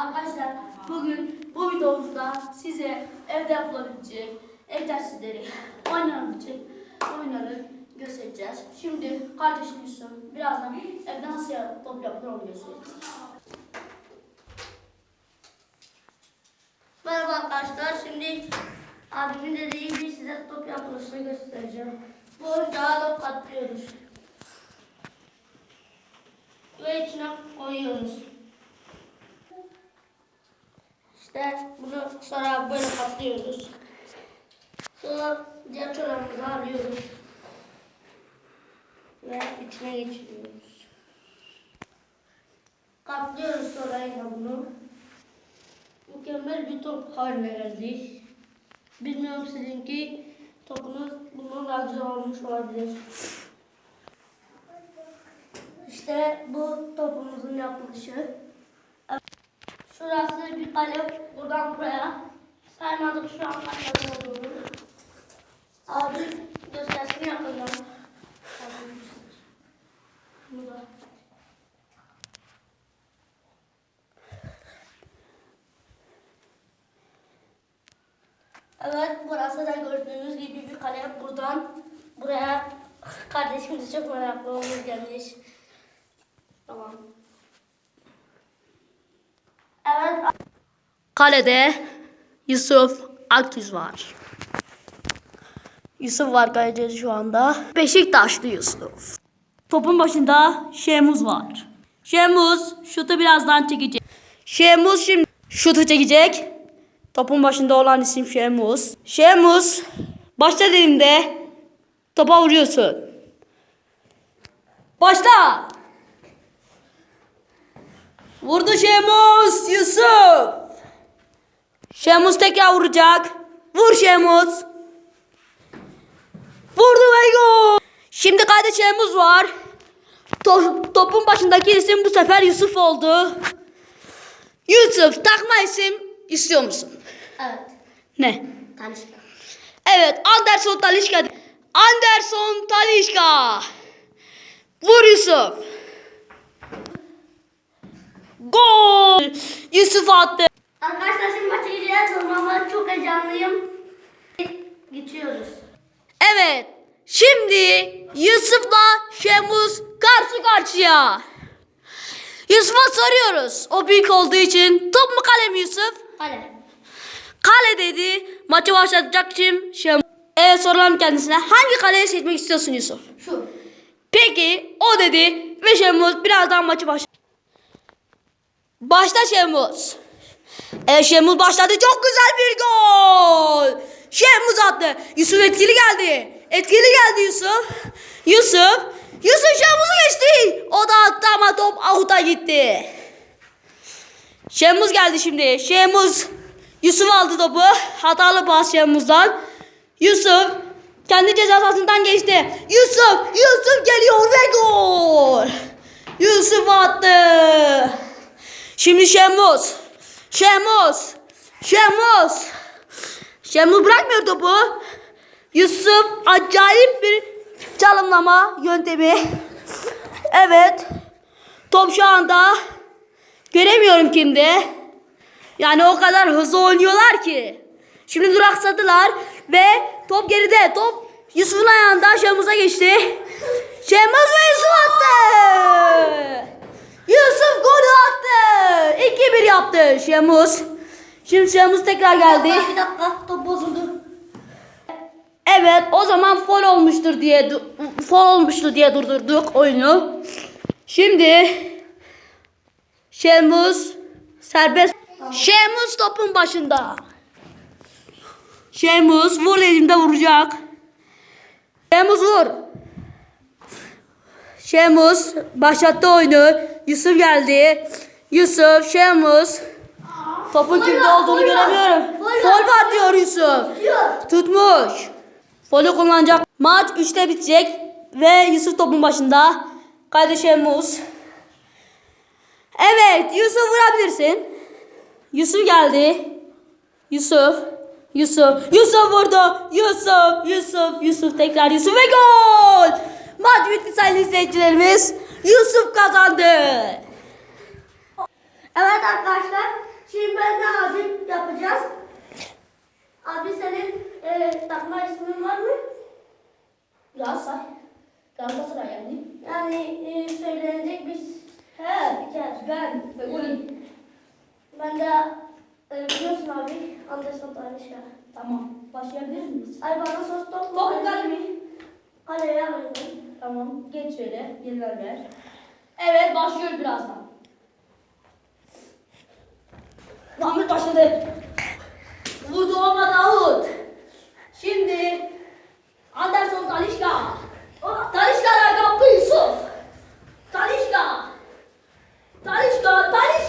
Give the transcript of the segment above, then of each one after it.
Arkadaşlar bugün bu videomuzda size evde yapılabilecek ev dersleri oynanabilecek oyunları göstereceğiz. Şimdi kardeşim Yusuf birazdan evde nasıl top yapılır onu göstereceğiz. Merhaba arkadaşlar. Şimdi abimin dediği gibi size top yapılışını göstereceğim. Bu oyuncağı top katlıyoruz. Ve içine koyuyoruz. İşte bunu sonra böyle katlıyoruz. Sonra diğer çorabımızı alıyoruz. Ve içine geçiriyoruz. Katlıyoruz sonra yine bunu. Mükemmel bir top haline geldi. Bilmiyorum sizinki topunuz bundan daha güzel olmuş olabilir. İşte bu topumuzun yapılışı. Şurası bir kale buradan buraya. Saymadık şu an kaç olduğunu. Abi göstersin yakından. Abi, Bunu da. Evet burası da gördüğünüz gibi bir kale. Buradan buraya kardeşimiz çok meraklı olmuş gelmiş. Tamam. Evet Kalede Yusuf Akgüz var. Yusuf var kalede şu anda. Beşiktaşlı Yusuf. Topun başında Şemuz var. Şemuz şutu birazdan çekecek. Şemuz şimdi şutu çekecek. Topun başında olan isim Şemuz. Şemuz başla dediğinde topa vuruyorsun. Başla. Vurdu Şemuz Yusuf. Şemuz tekrar vuracak. Vur Şemuz. Vurdu ve gol. Şimdi kayda Şemuz var. To- topun başındaki isim bu sefer Yusuf oldu. Yusuf takma isim istiyor musun? Evet. Ne? Tanıştık. Evet Anderson Talişka. Anderson Talişka. Vur Yusuf. Gol. Yusuf attı. Arkadaşlar şimdi maça gireceğiz. Ama çok heyecanlıyım. Geçiyoruz. Evet. Şimdi Yusuf'la Şemuz karşı karşıya. Yusuf'a soruyoruz. O büyük olduğu için top mu kale mi Yusuf? Hadi. Kale dedi. Maçı başlatacak kim? Şemuz. Evet soralım kendisine. Hangi kaleyi seçmek istiyorsun Yusuf? Şu. Peki o dedi ve Şemuz birazdan maçı baş. Başla Şemuz. Evet Şemuz başladı. Çok güzel bir gol. Şemuz attı. Yusuf etkili geldi. Etkili geldi Yusuf. Yusuf. Yusuf Şemuz'u geçti. O da attı ama top avuta gitti. Şemuz geldi şimdi. Şemuz Yusuf aldı topu. Hatalı pas Şemuz'dan. Yusuf kendi ceza sahasından geçti. Yusuf, Yusuf geliyor ve gol. Yusuf attı. Şimdi Şemuz. Şemuz. Şemuz. Şemuz bırakmıyor topu. Yusuf acayip bir çalımlama yöntemi. Evet. Top şu anda göremiyorum kimde. Yani o kadar hızlı oynuyorlar ki. Şimdi duraksadılar ve top geride. Top Yusuf'un ayağında Şemuz'a geçti. Şemuz ve Yusuf attı. Yusuf golü attı. 2-1 yaptı Şemuz. Şimdi Şemuz tekrar geldi. Bir dakika top bozuldu. Evet o zaman fol olmuştur diye fol olmuştu diye durdurduk oyunu. Şimdi Şemuz serbest. Şemuz topun başında. Şemuz vur elimde vuracak. Şemuz vur. Şemuz başlattı oyunu. Yusuf geldi. Yusuf, Şemuz. Topun kimde olduğunu göremiyorum. Fol var diyor Yusuf. Tutmuş. Folü kullanacak. Maç 3'te bitecek. Ve Yusuf topun başında. Kardeşim Muz. Evet Yusuf vurabilirsin. Yusuf geldi. Yusuf. Yusuf. Yusuf vurdu. Yusuf. Yusuf. Yusuf tekrar Yusuf ve gol. Maç bitti sayın izleyicilerimiz. Yusuf kazandı. Evet arkadaşlar. Şimdi ben de azim yapacağız. Abi senin e, takma ismin var mı? Galatasaray. Galatasaray yani. Yani e, söylenecek bir he bir ben golüm. Ben de e, biliyorsun abi Anderson Tanışka. Tamam. Başlayabilir miyiz? Ay bana sos top. Top kalemi. Kaleye oynadım. Tamam. Geç şöyle. Yerler ver. Evet başlıyoruz birazdan. Mahmut başladı. Vurdu olmadı out. Şimdi Anderson Talişka. Talişka'dan kapı Yusuf. Talişka. Talişka. Talişka.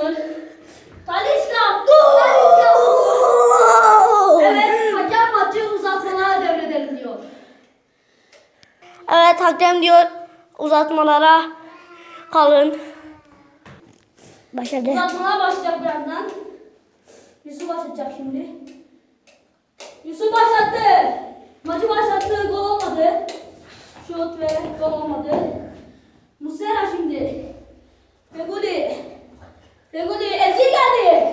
Dur. Talisman. Evet hakem maçı uzatmalara devredelim diyor. Evet hakem diyor uzatmalara kalın. Başladı. Uzatmalar başlayacak birazdan. Yusuf başlayacak şimdi. Yusuf başlattı. Maçı başlattı. Gol olmadı. Şut ve gol olmadı. Musera şimdi. Feguli. Regular, as you got it.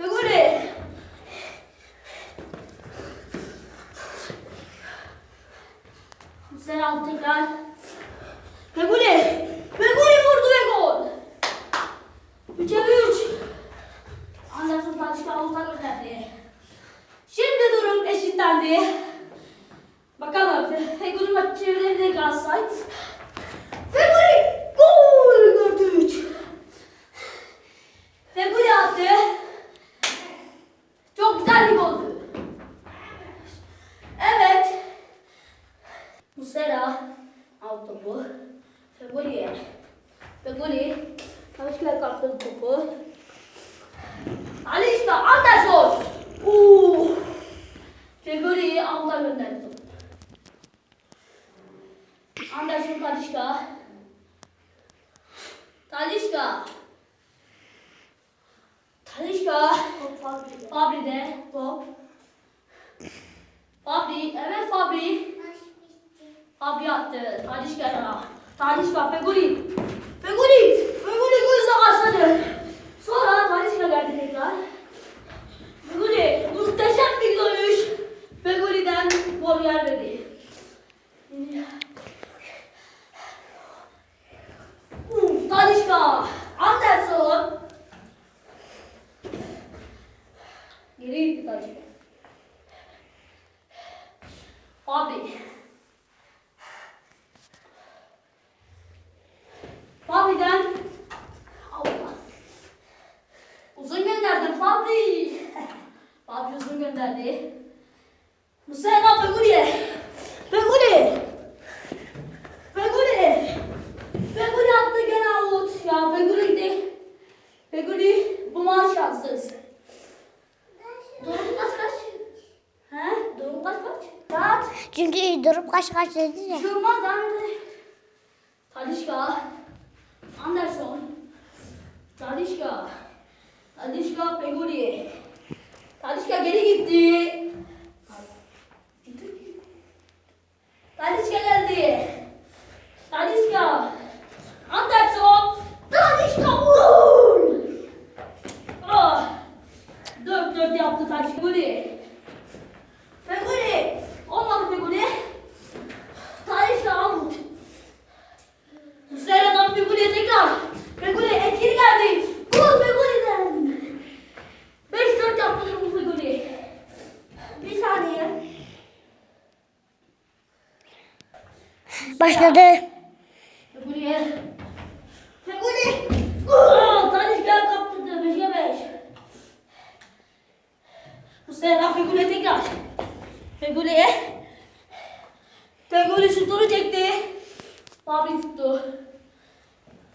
Do góry! Güzel aldık lan. Do! Fabri, evet Fabri. Fabri attı. Tanış geldi. Tanış var. Feguli. Feguli. Feguli gözle başladı. Sonra Tanış'la geldi tekrar. Feguli muhteşem bir dönüş. Feguli'den gol gelmedi. Hmm, Tanışka. Anderson. Geri gitti Tanışka. Fabri. Fabri'den Allah. Uzun gönderdim Fabri. Fabri uzun gönderdi. Musa Feguli. Feguli. Feguli. Feguli attı gene out. Ya Feguli gitti. Feguli bu maç şanssız. Durum kaç kaç? He? Durum kaç kaç? Kaç? Çünkü durup kaç kaç dedi ya. Devam edelim. Talişka. Anderson. Talişka. Talişka Peguli. Talişka geri gitti. Talişka geldi. Talişka. Anderson. Talişka vur. Ah. Dört dört yaptı Talişka. Peguli. Peguli. Olmadı Peguli. Talişka out. Sera'dan Fegüli'ye tekrar. Fegüli etkili geldi. Gol Fegüli'den. 5-4 yaptı bu Fegüli. Bir saniye. Başladı. Fegüli'ye. Fegüli. Gol. Talişka kaptırdı. 5'e 5. Bu sefer Fegüli'ye tekrar. Fegüli'ye. Fegüli şutunu çekti. Fabi tuttu.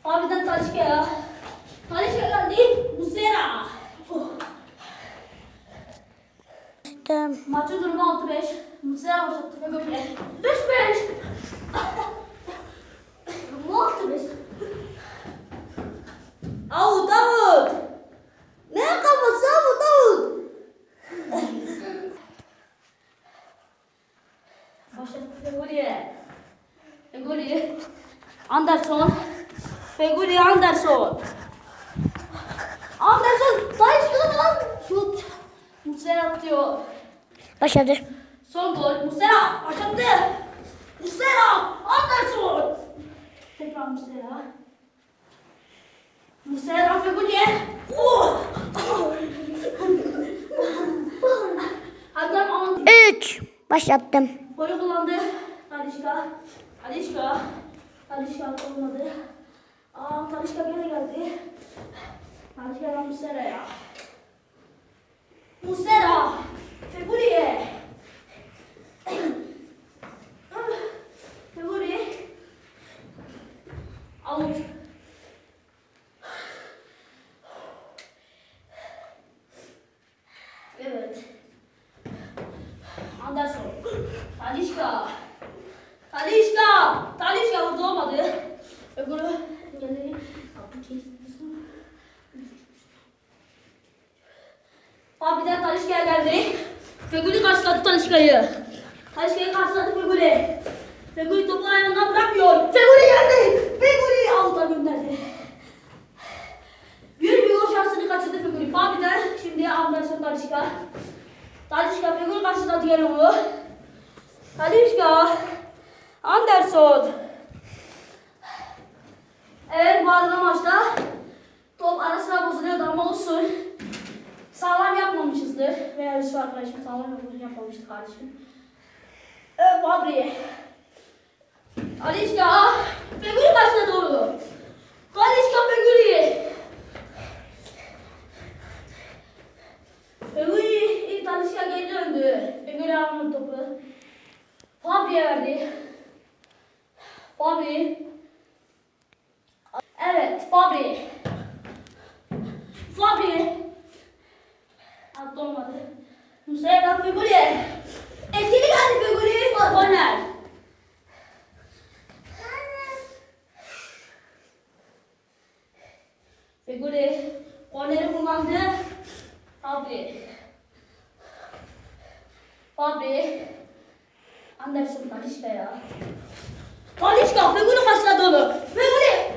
Fabi'den Talişka'ya. Talişka geldi. Muslera. Oh. Maçın durumu 6-5. Muslera başlattı böyle. 5-5. Durumu 6-5. Out out. Ne kafası out out. Başlattı Fegoli'ye. Fegoli. Anderson. Fegoli Anderson. Anderson. Talişka'dan lan. Şut. Muslera atıyor. Başladı. Son gol. Muslera başlattı. Muslera. Anderson. Tekrar Muslera. Muslera Fegoli'ye. Oh. Aman. 3. Başlattım. Golü kullandı. Talişka. Talişka. Talişka olmadı. Aa Talişka gene geldi. Talişka Muslera'ya. Muslera. Feguri'ye. Feguri. Out. Evet. Anderson. Talişka. Talişka. Talişka vurdu olmadı. Öbürü geldi. Kapı kilitli. Fabi'den Talişka'ya geldi. Feguli karşıladı Talişka'yı. Karşıladı Feguli. Feguli topu ayağından bırakmıyor. Feguli geldi. Feguli avuta gönderdi. Bir bir gol şansını kaçırdı Feguli. Fabi'den şimdi Anderson Talişka. Talişka Feguli karşıladı gene onu. Talişka. Anderson. Evet bu arada maçta top ara sıra bozuluyordu ama olsun. Sağlam yapmamışızdır. Veya Yusuf arkadaşım sağlam yapmamıştı kardeşim. Evet Fabri. Talişka. Feguli başladı onu. Talişka Feguli. Feguli ilk Talişka geri döndü. Feguli almadı topu. Fabri'ye verdi. Fabri. Evet, Fabri. Fabri. Attı olmadı. Musa'ya Feguli. Etkili geldi Feguli. Korner. Feguli. Korneri kullandı. Fabri. Fabri. Anderson Talişka ya. Talişka Feguli başladı onu. Feguli.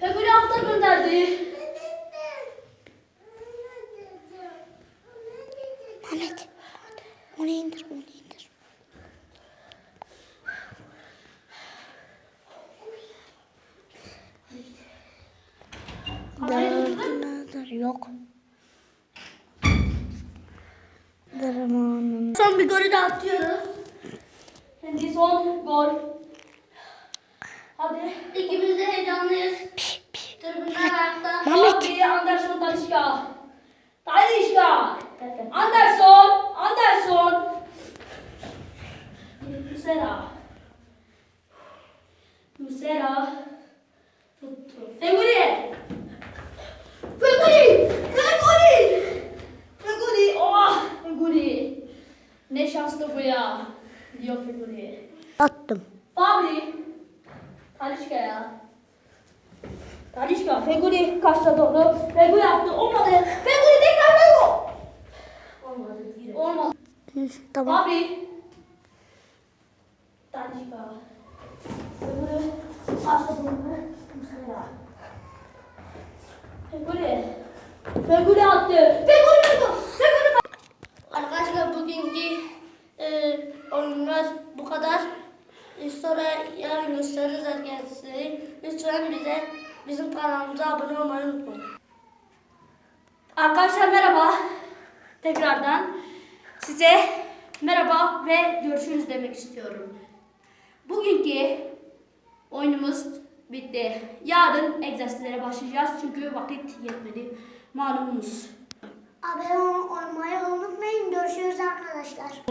Feguli hafta gönderdi. Mehmet. Onu indir onu indir. Dırdır yok. Dırmanın. Son bir golü de atıyoruz. Şimdi son gol. Hadi. İkimiz de heyecanlıyız. Tribünler ayakta. Abi Anderson Talişka. Talişka. Anderson. Anderson. Musera. Musera. Tuttu. Feguli. Feguli. Feguli. Feguli. Oh. Feguli. Ne şanslı bu ya. Diyor Feguli. Attım. Fabri. Talişka ya. Talişka. Feguli kaçta doğru. Feguli yaptı. Olmadı. Feguli tekrar Feguli. Olmadı. Olmadı. Tamam. Fabri. Talişka. Feguli kaçta doğru. Muslera. Feguli. Feguli attı. Feguli Feguli. Feguli. Arkadaşlar bugünkü e, oyunlar bu kadar. E, sonra yarın gösteririz arkadaşlar. Lütfen bize bizim kanalımıza abone olmayı unutmayın. Arkadaşlar merhaba. Tekrardan size merhaba ve görüşürüz demek istiyorum. Bugünkü oyunumuz bitti. Yarın egzersizlere başlayacağız çünkü vakit yetmedi. Malumunuz. Abone olmayı unutmayın. Görüşürüz arkadaşlar.